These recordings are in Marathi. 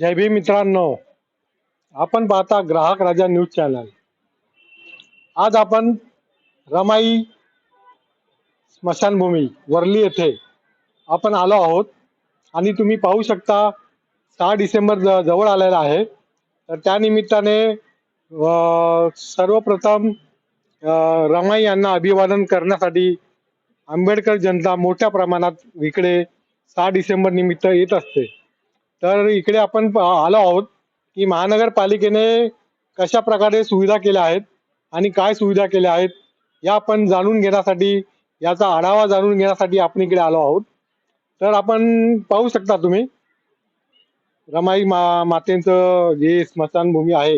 जय भीम मित्रांनो. आपण पाहता ग्राहक राजा न्यूज चॅनल. आज आपण रमाई स्मशानभूमी वर्ली येथे आपण आलो आहोत. आणि तुम्ही पाहू शकता सहा डिसेंबर ज- जवळ आलेला आहे. तर त्यानिमित्ताने सर्वप्रथम रमाई यांना अभिवादन करण्यासाठी आंबेडकर जनता मोठ्या प्रमाणात इकडे सहा डिसेंबर निमित्त येत असते. तर इकडे आपण प- आलो आहोत की महानगरपालिकेने कशा प्रकारे सुविधा केल्या आहेत आणि काय सुविधा केल्या आहेत या आपण जाणून घेण्यासाठी याचा आढावा जाणून घेण्यासाठी आपण इकडे आलो आहोत. तर आपण पाहू शकता तुम्ही रमाई मा मातेंचं जे स्मशानभूमी आहे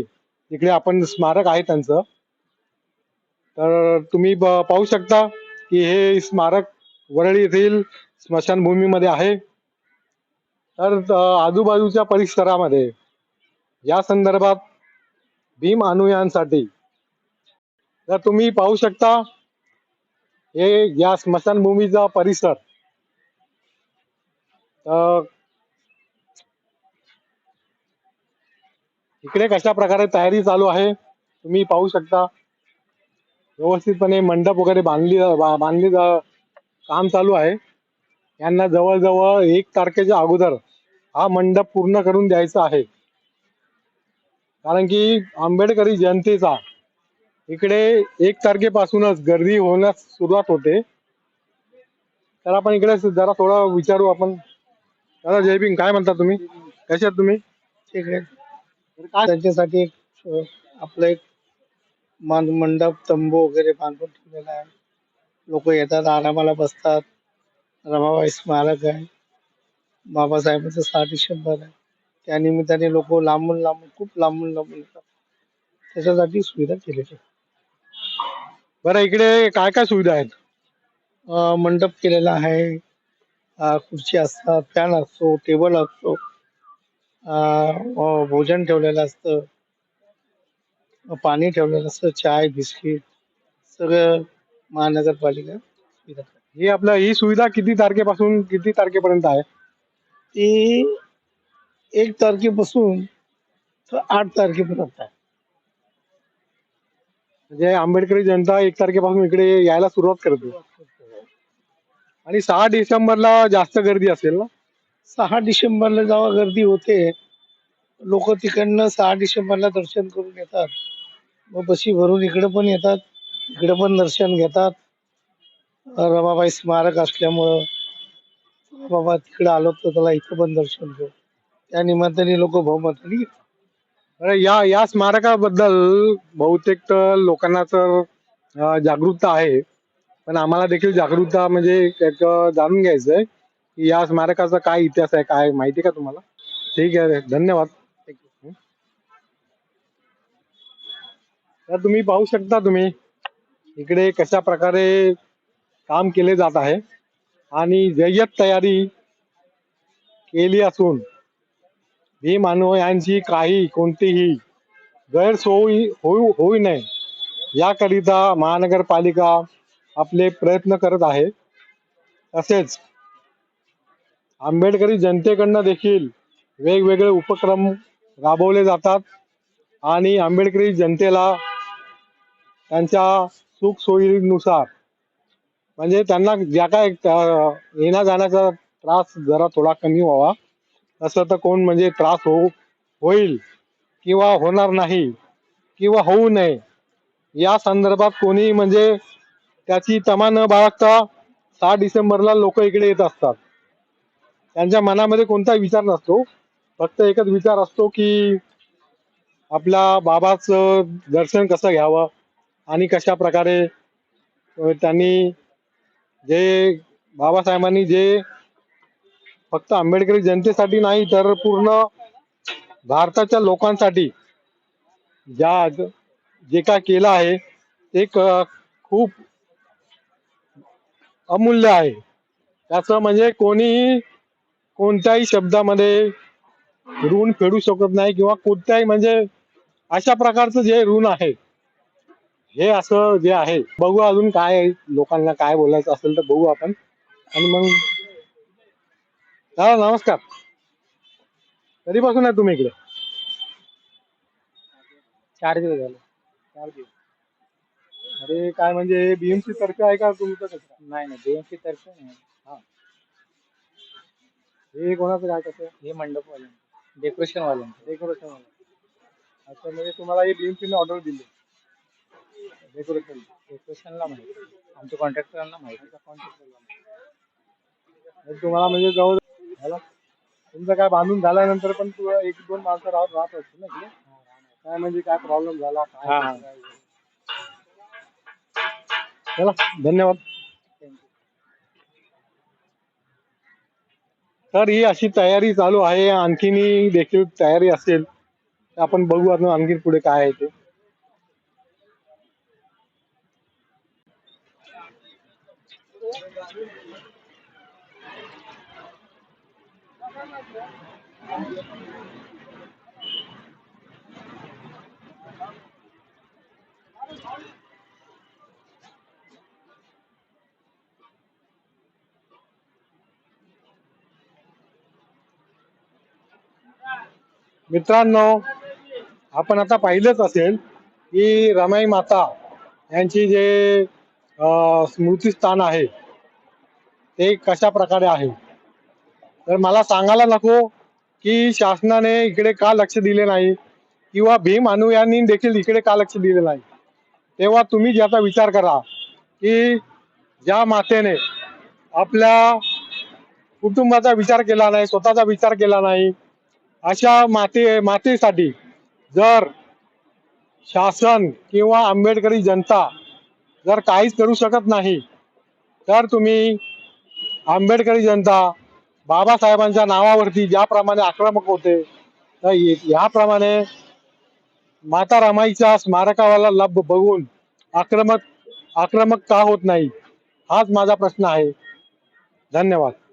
इकडे आपण स्मारक आहे त्यांचं. तर तुम्ही ब- पाहू शकता की हे स्मारक वरळी येथील स्मशानभूमीमध्ये आहे. तर आजूबाजूच्या परिसरामध्ये या संदर्भात भीम अनुयायांसाठी तर तुम्ही पाहू शकता हे या स्मशानभूमीचा परिसर इकडे कशा प्रकारे तयारी चालू आहे तुम्ही पाहू शकता. व्यवस्थितपणे मंडप वगैरे बांधली बांधली काम चालू आहे. यांना जवळजवळ एक तारखेच्या अगोदर हा मंडप पूर्ण करून द्यायचा आहे. कारण की आंबेडकरी जनतेचा इकडे एक तारखेपासूनच गर्दी होण्यास सुरुवात होते. तर आपण इकडे जरा थोडा विचारू आपण. दादा जय काय म्हणता तुम्ही? कसे तुम्ही? त्यांच्यासाठी एक आपलं एक मान मंडप तंबू वगैरे बांधून ठेवलेला आहे. लोक येतात आरामाला बसतात. रमाबाई स्मारक आहे. बाबासाहेबांचं सहा डिसेंबर आहे. त्या निमित्ताने लोक लांबून लांबून खूप लांबून लांबून येतात. त्याच्यासाठी सुविधा केलेली आहे बरं इकडे काय काय सुविधा आहेत? अ, मंडप केलेला आहे. अ, खुर्ची असतात फॅन असतो टेबल असतो. अ, अ, भोजन ठेवलेलं असतं. अ, पाणी ठेवलेलं असतं चाय बिस्किट सगळं महानगरपालिका सुविधा करते. ही आपलं ही सुविधा किती तारखेपासून किती तारखेपर्यंत आहे? ती एक तारखेपासून तर आठ तारखेपर्यंत आहे. म्हणजे आंबेडकरी जनता एक तारखेपासून इकडे यायला सुरुवात करते. आणि सहा डिसेंबरला जास्त गर्दी असेल ना? सहा डिसेंबरला जेव्हा गर्दी होते लोक तिकडनं सहा डिसेंबरला दर्शन करून येतात. मग बशी भरून इकडे पण येतात इकडे पण दर्शन घेतात. रमाबाई स्मारक असल्यामुळं बाबा तिकडे आलो तर त्याला इथं पण दर्शन घेऊ त्या निमित्ताने लोक बहुमताने अरे या या स्मारकाबद्दल बहुतेक तर लोकांना तर अं, जागरूकता आहे. पण आम्हाला देखील जागरूकता म्हणजे एक जाणून घ्यायचं आहे की या स्मारकाचा काय इतिहास आहे काय माहिती आहे का तुम्हाला? ठीक आहे धन्यवाद. तर तुम्ही पाहू शकता तुम्ही इकडे कशा प्रकारे काम केले जात आहे. आणि जय्यत तयारी केली असून भीम अनुयायांची काही कोणतीही गैरसोयी होऊ होऊ नये याकरिता महानगरपालिका आपले प्रयत्न करत आहे. तसेच आंबेडकरी जनतेकडनं देखील वेगवेगळे उपक्रम राबवले जातात आणि आंबेडकरी जनतेला त्यांच्या सुखसोयीनुसार म्हणजे त्यांना ज्या काय येण्या जाण्याचा त्रास जरा थोडा कमी व्हावा. तसं तर कोण म्हणजे त्रास हो होईल किंवा होणार नाही किंवा होऊ नये. या संदर्भात कोणी म्हणजे त्याची तमा न बाळगता सहा डिसेंबरला लोक इकडे येत असतात. त्यांच्या मनामध्ये कोणता विचार नसतो. फक्त एकच विचार असतो की आपल्या बाबाचं दर्शन कसं घ्यावं आणि कशा प्रकारे त्यांनी जे बाबासाहेबांनी जे फक्त आंबेडकरी जनतेसाठी नाही तर पूर्ण भारताच्या लोकांसाठी ज्या जे काय केलं आहे ते क- खूप अमूल्य आहे. त्याचं म्हणजे कोणीही कोणत्याही शब्दामध्ये ऋण फेडू शकत नाही किंवा कोणत्याही म्हणजे अशा प्रकारचं जे ऋण आहे हे असं जे आहे बघू अजून काय आहे, लोकांना काय बोलायचं असेल तर बघू आपण. आणि मग दादा नमस्कार. कधीपासून आहे तुम्ही इकडे? चार दिवस झाले. चार दिवस. अरे काय म्हणजे बीएमसी तर्फे आहे का तुमचं कचरा नाही नाही बीएमसी तर्फे नाही. हे. कोणाचं काय कसं हे मंडप वाले डेकोरेशन वाले डेकोरेशन अच्छा म्हणजे तुम्हाला हे बीएमसी ने ऑर्डर दिली. डेकोरेशन डेकोरेशनला माहिती. आमच्या कॉन्ट्रॅक्टरांना माहिती. तुम्हाला म्हणजे जवळ झालं तुमचं काय बांधून झाल्यानंतर पण तू एक दोन माणसं राहत राहत असतील ना इकडे? काय म्हणजे काय प्रॉब्लेम झाला. काय चला धन्यवाद. तर ही अशी तयारी चालू आहे. आणखीनही देखील तयारी असेल. आपण बघू अजून आणखी पुढे काय आहे ते. मित्रांनो आपण आता पाहिलंच असेल की रमाई माता यांची जे स्मृतीस्थान आहे ते कशा प्रकारे आहे? तर मला सांगायला नको की शासनाने इकडे का लक्ष दिले नाही? किंवा भीम अनुयांनी देखील इकडे का लक्ष दिले नाही? तेव्हा तुम्ही ज्याचा विचार करा की ज्या मातेने आपल्या कुटुंबाचा विचार केला नाही स्वतःचा विचार केला नाही अशा माते मातेसाठी जर शासन किंवा आंबेडकरी जनता जर काहीच करू शकत नाही तर तुम्ही आंबेडकरी जनता बाबासाहेबांच्या नावावरती ज्याप्रमाणे आक्रमक होते तर याप्रमाणे माता रमाईच्या स्मारकावाला लाभ बघून आक्रमक आक्रमक का होत नाही हाच माझा प्रश्न आहे. धन्यवाद.